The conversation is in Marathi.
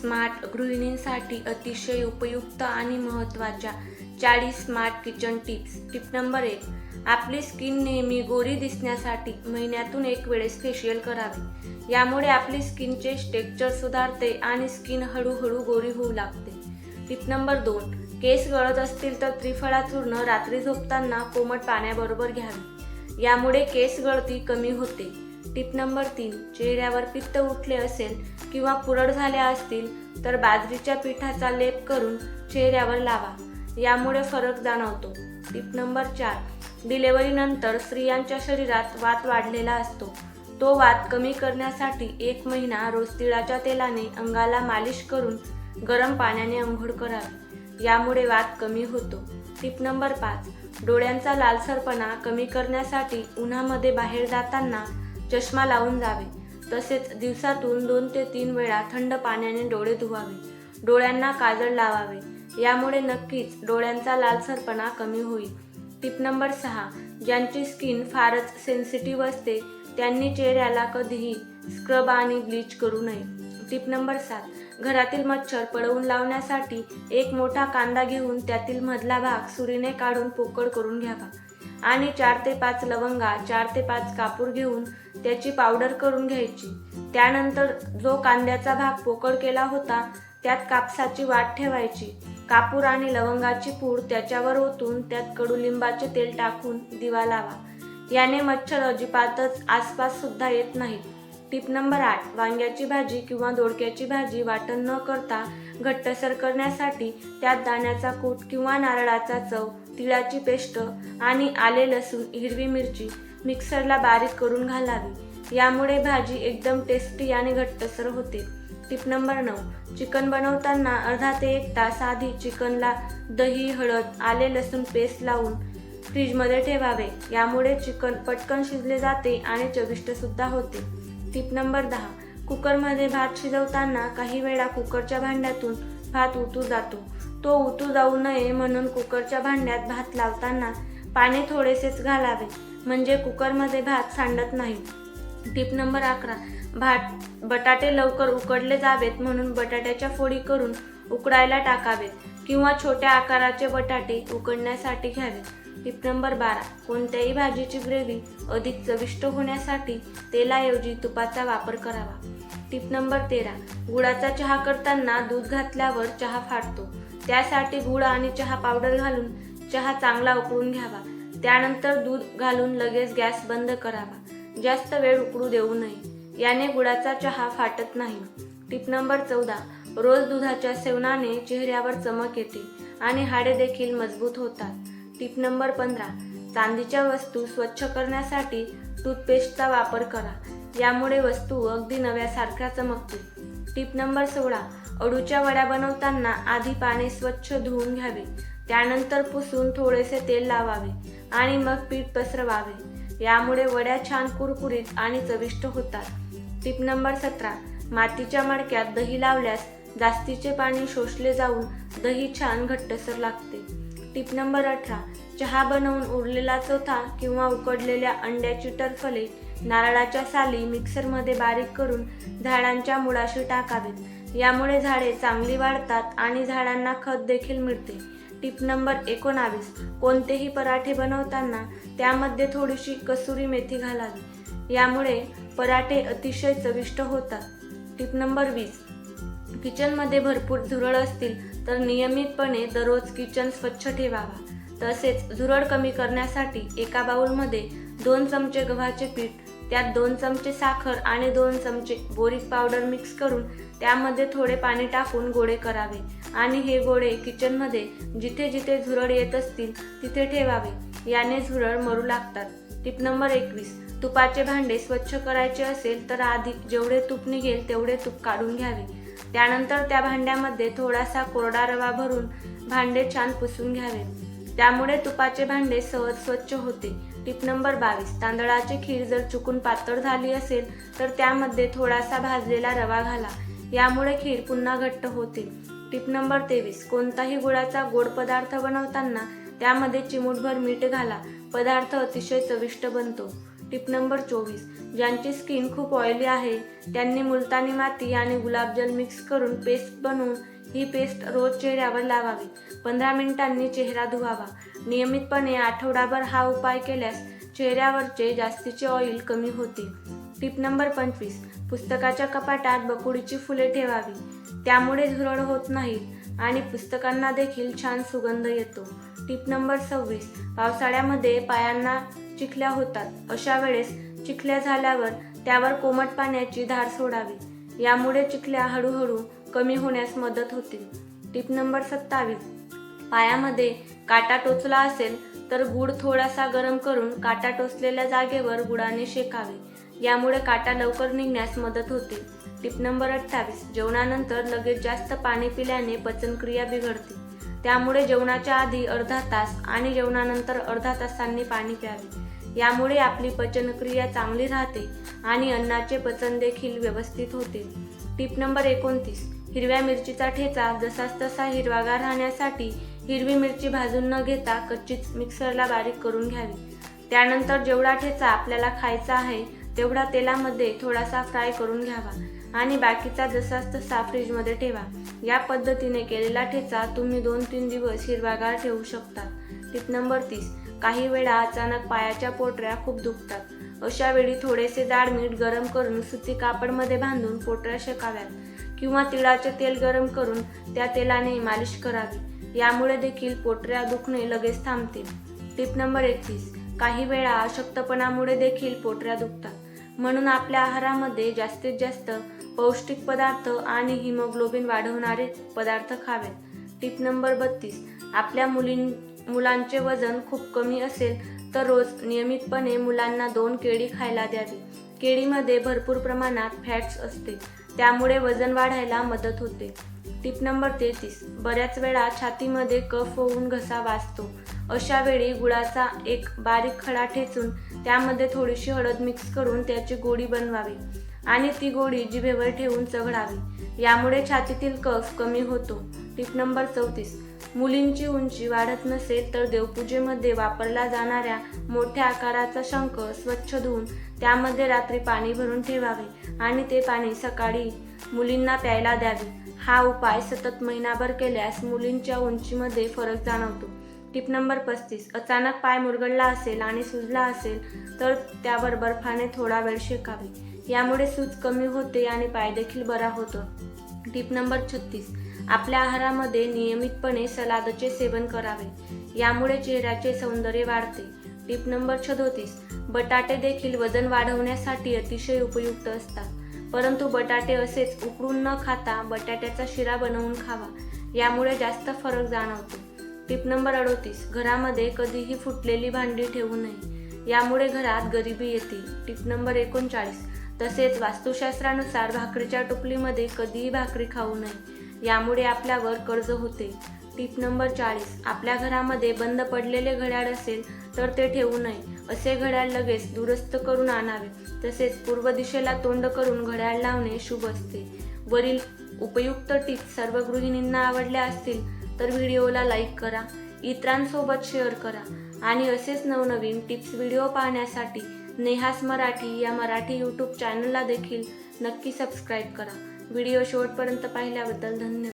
स्मार्ट गृहिणींसाठी अतिशय उपयुक्त आणि महत्त्वाच्या चाळीस smart kitchen tips. Tip number एक आपली स्किन नेहमी गोरी दिसण्यासाठी महिन्यातून एक वेळेस फेशियल करावे. यामुळे आपली स्किनचे स्टेक्चर सुधारते आणि स्किन हळूहळू गोरी होऊ लागते. टिप नंबर दोन केस गळत असतील तर त्रिफळा चूर्ण रात्री झोपताना कोमट पाण्याबरोबर घ्यावे. यामुळे केस गळती कमी होते. टिप नंबर तीन चेहऱ्यावर पित्त उठले असेल किंवा पुरड झाल्या असतील तर बाजरीच्या पिठाचा लेप करून चेहऱ्यावर लावा. यामुळे फरक जाणवतो. टिप नंबर चार डिलेवरीनंतर स्त्रियांच्या शरीरात वात वाढलेला असतो. तो वात कमी करण्यासाठी एक महिना रोज तिळाच्या तेलाने अंगाला मालिश करून गरम पाण्याने आंघोळ करावी. यामुळे वात कमी होतो. टिप नंबर पाच डोळ्यांचा लालसरपणा कमी करण्यासाठी उन्हामध्ये बाहेर जाताना चष्मा लावून जावे. तसेच दिवसातून दोन ते तीन वेळा थंड पाण्याने डोळे धुवावे. डोळ्यांना काजळ लावावे. यामुळे नक्कीच डोळ्यांचा लालसरपणा कमी होईल. टिप नंबर सहा ज्यांची स्किन फारच सेन्सिटिव्ह असते त्यांनी चेहऱ्याला कधीही स्क्रब आणि ब्लीच करू नये. टिप नंबर सात घरातील मच्छर पळवून लावण्यासाठी एक मोठा कांदा घेऊन त्यातील मधला भाग सुरीने काढून पोकळ करून घ्यावा. आणि चार ते पाच लवंगा चार ते पाच कापूर घेऊन त्याची पावडर करून घ्यायची. त्यानंतर जो कांद्याचा भाग पोकळ केला होता त्यात कापसाची वाट ठेवायची. कापूर आणि लवंगाची पूड त्याच्यावर ओतून त्यात कडुलिंबाचे तेल टाकून दिवा लावा. याने मच्छर अजिबातच आसपास सुद्धा येत नाहीत. टिप नंबर आठ वांग्याची भाजी किंवा दोडक्याची भाजी वाटण न करता घट्टसर करण्यासाठी त्यात दाण्याचा कूट किंवा नारळाचा चव तिळाची पेस्ट आणि आले लसूण हिरवी मिरची मिक्सरला बारीक करून घालावी. यामुळे भाजी एकदम टेस्टी आणि घट्टसर होते. टिप नंबर नऊ. चिकन बनवताना अर्धा ते एक तास आधी चिकनला दही हळद आले लसूण पेस्ट लावून फ्रीजमध्ये ठेवावे. यामुळे चिकन पटकन शिजले जाते आणि चविष्टसुद्धा होते. टिप नंबर दहा. कुकरमध्ये भात शिजवताना काही वेळा कुकरच्या भांड्यातून भात उतू जातो. तो उतू जाऊ नये म्हणून कुकरच्या भांड्यात भात लावताना पाणी थोडेसेच घालावे म्हणजे कुकरमध्ये भात सांडत नाही. टिप नंबर अकरा भात बटाटे लवकर उकडले जावेत म्हणून बटाट्याच्या फोडी करून उकडायला टाकावेत किंवा छोट्या आकाराचे बटाटे उकडण्यासाठी घ्यावेत. टिप नंबर बारा कोणत्याही भाजीची ग्रेव्ही अधिक चविष्ट होण्यासाठी तेलाऐवजी तुपाचा वापर करावा. टिप नंबर तेरा गुळाचा चहा करताना दूध घातल्यावर चहा फाटतो त्यासाठी गुळ आणि चहा पावडर घालून चहा चांगला उकळून घ्यावा. त्यानंतर दूध घालून लगेच गॅस बंद करावा. जास्त वेळ उकळू देऊ नये. याने गुळाचा चहा फाटत नाही. टिप नंबर चौदा. रोज दुधाच्या सेवनाने चेहऱ्यावर चमक येते आणि हाडे देखील मजबूत होतात. टिप नंबर पंधरा. चांदीच्या वस्तू स्वच्छ करण्यासाठी टूथपेस्टचा वापर करा. यामुळे वस्तू अगदी नव्यासारख्या चमकतील. टिप नंबर सोळा. अडूच्या वड्या बनवताना आधी पाणी स्वच्छ धुवून घ्यावे. त्यानंतर पुसून थोडेसे तेल लावावे आणि मग पीठ पसरवावे. यामुळे वड्या छान कुरकुरीत आणि चविष्ट होतात. टिप नंबर सतरा. मातीच्या मडक्यात दही लावल्यास जास्तीचे पाणी शोषले जाऊन दही छान घट्टसर लागते. टिप नंबर अठरा. चहा बनवून उरलेला चोथा किंवा उकडलेल्या अंड्याची टरफले नारळाच्या साली मिक्सरमध्ये बारीक करून झाडांच्या मुळाशी टाकावेत. यामुळे झाडे चांगली वाढतात आणि झाडांना खत देखील मिळते. टिप नंबर एकोणावीस. कोणतेही पराठे बनवताना त्यामध्ये थोडीशी कसुरी मेथी घालावी. यामुळे पराठे अतिशय चविष्ट होतात. टिप नंबर वीस. किचनमध्ये भरपूर झुरळ असतील तर नियमितपणे दररोज किचन स्वच्छ ठेवावा. तसेच झुरळ कमी करण्यासाठी एका बाउलमध्ये दोन चमचे गव्हाचे पीठ त्यात दोन चमचे साखर आणि दोन चमचे बोरिक पावडर मिक्स करून त्यामध्ये थोडे पाणी टाकून गोळे करावे. आणि हे गोळे किचनमध्ये जिथे जिथे झुरळ येत असतील तिथे ठेवावे. याने झुरळ मरू लागतात. टिप नंबर एकवीस. तुपाचे भांडे स्वच्छ करायचे असेल तर आधी जेवढे तूप निघेल तेवढे तूप काढून घ्यावे. त्यानंतर त्या भांड्यामध्ये थोडासा कोरडा रवा भरून भांडे छान पुसून घ्यावे. त्यामुळे तुपाचे भांडे सहज स्वच्छ होते. टिप नंबर बावीस. तांदळाची खीर जर चुकून पातळ झाली असेल तर त्यामध्ये थोडासा भाजलेला रवा घाला. यामुळे खीर पुन्हा घट्ट होते टिप नंबर तेवीस. कोणताही गुळाचा गोड पदार्थ बनवताना त्यामध्ये चिमूटभर मीठ घाला. पदार्थ अतिशय चविष्ट बनतो. टिप नंबर चोवीस. ज्यांची स्किन खूप ऑइली आहे त्यांनी मुलतानी माती आणि गुलाबजल मिक्स करून पेस्ट बनवून ही पेस्ट रोज चेहऱ्यावर लावावी. पंधरा मिनिटांनी चेहरा धुवावा. नियमितपणे आठवडाभर हा उपाय केल्यास चेहऱ्यावरचे जास्तीचे ऑइल कमी होते टिप नंबर पंचवीस. पुस्तकाच्या कपाटात बकुडीची फुले ठेवावी. त्यामुळे झुरळ होत नाहीत आणि पुस्तकांना देखील छान सुगंध येतो. टिप नंबर सव्वीस. पावसाळ्यामध्ये पायांना चिखल्या होतात. अशा वेळेस चिखल्या झाल्यावर त्यावर कोमट पाण्याची धार सोडावी. यामुळे चिखल्या हळूहळू कमी होण्यास मदत होते. टिप नंबर सत्तावीस. पायामध्ये काटा टोचला असेल तर गुड थोडासा गरम करून काटा टोचलेल्या जागेवर गुडाने शेकावे. यामुळे काटा लवकर निघण्यास मदत होते. टिप नंबर अठ्ठावीस. जेवणानंतर लगेच जास्त पाणी पिल्याने पचनक्रिया बिघडते. त्यामुळे जेवणाच्या आधी अर्धा तास आणि जेवणानंतर अर्धा तासांनी पाणी प्यावे. यामुळे आपली पचनक्रिया चांगली राहते आणि अन्नाचे पचन देखील व्यवस्थित होते. टिप नंबर एकोणतीस. हिरव्या मिरचीचा ठेचा जसाच तसा हिरवागार राहण्यासाठी हिरवी मिरची भाजून न घेता कच्चीच मिक्सरला बारीक करून घ्यावी. त्यानंतर जेवढा ठेचा आपल्याला खायचा आहे तेवढा तेलामध्ये थोडासा फ्राय करून घ्यावा आणि बाकीचा जसाच तसा फ्रीजमध्ये ठेवा. या पद्धतीने केलेला ठेचा तुम्ही दोन तीन दिवस हिरवागार ठेवू शकता. टिप नंबर तीस काही वेळा अचानक पायाच्या पोटऱ्या खूप दुखतात. अशा वेळी थोडेसे जाड मीठ गरम करून सुती कापडमध्ये बांधून पोटऱ्या शेकाव्यात किंवा तिळाचे तेल गरम करून त्या तेलाने मालिश करावी. यामुळे देखील पोटऱ्या दुखणे लगेच थांबतील. टिप नंबर एकतीस काही वेळा अशक्तपणामुळे देखील पोटऱ्या दुखतात. म्हणून आपल्या आहारामध्ये जास्तीत जास्त पौष्टिक पदार्थ आणि हिमोग्लोबिन वाढवणारे पदार्थ खावेत. टिप नंबर बत्तीस. आपल्या मुलीं मुलांचे वजन खूप कमी असेल तर रोज नियमितपणे मुलांना दोन केळी खायला द्यावी. केळीमध्ये भरपूर प्रमाणात फॅट्स असते. त्यामुळे वजन वाढायला मदत होते. टिप नंबर तेहतीस. बऱ्याच वेळा छातीमध्ये कफ होऊन घसा वाचतो. अशा वेळी गुळाचा एक बारीक खडा ठेचून त्यामध्ये थोडीशी हळद मिक्स करून त्याची गोडी बनवावी आणि ती गोडी जिभेवर ठेवून चघळावी. यामुळे छातीतील कफ कमी होतो. टिप नंबर चौतीस. मुलींची उंची वाढत नसेल तर देवपूजेमध्ये वापरला जाणाऱ्या मोठ्या आकाराचा शंख स्वच्छ धुवून त्यामध्ये रात्री पाणी भरून ठेवावे आणि ते पाणी सकाळी मुलींना प्यायला द्यावे. हा उपाय सतत महिनाभर केल्यास मुलींच्या उंचीमध्ये फरक जाणवतो. टिप नंबर पस्तीस. अचानक पाय मुरगडला असेल आणि सुजला असेल तर त्यावर बर्फाने थोडा वेळ शेकावे. यामुळे सूज कमी होते आणि पाय देखील बरा होतो. टिप नंबर छत्तीस. आपल्या आहारामध्ये नियमितपणे सलादचे सेवन करावे. यामुळे चेहऱ्याचे सौंदर्य वाढते. टिप नंबर छदोतीस. बटाटे देखील वजन वाढवण्यासाठी अतिशय उपयुक्त असतात. परंतु बटाटे असेच उकडून न खाता बटाट्याचा शिरा बनवून खावा. यामुळे जास्त फरक जाणवतो. टिप नंबर अडोतीस. घरामध्ये कधीही फुटलेली भांडी ठेवू नये. यामुळे घरात गरिबी येते. टिप नंबर एकोणचाळीस. तसेच वास्तुशास्त्रानुसार भाकरीच्या टोपलीमध्ये कधीही भाकरी खाऊ नये. यामुळे आपल्यावर कर्ज होते. टिप नंबर चाळीस. आपल्या घरामध्ये बंद पडलेले घड्याळ असेल तर ते ठेवू नये. असे घड्याळ लगेच दुरुस्त करून आणावे. तसेच पूर्व दिशेला तोंड करून घड्याळ लावणे शुभ असते. वरील उपयुक्त टिप्स सर्व गृहिणींना आवडल्या असतील तर व्हिडिओला लाईक करा इतरांसोबत शेअर करा आणि असेच नवनवीन टिप्स व्हिडिओ पाहण्यासाठी नेहास मराठी या मराठी यूट्यूब चॅनलला देखील नक्की सबस्क्राईब करा. व्हिडिओ शेवटपर्यंत पाहिल्याबद्दल धन्यवाद.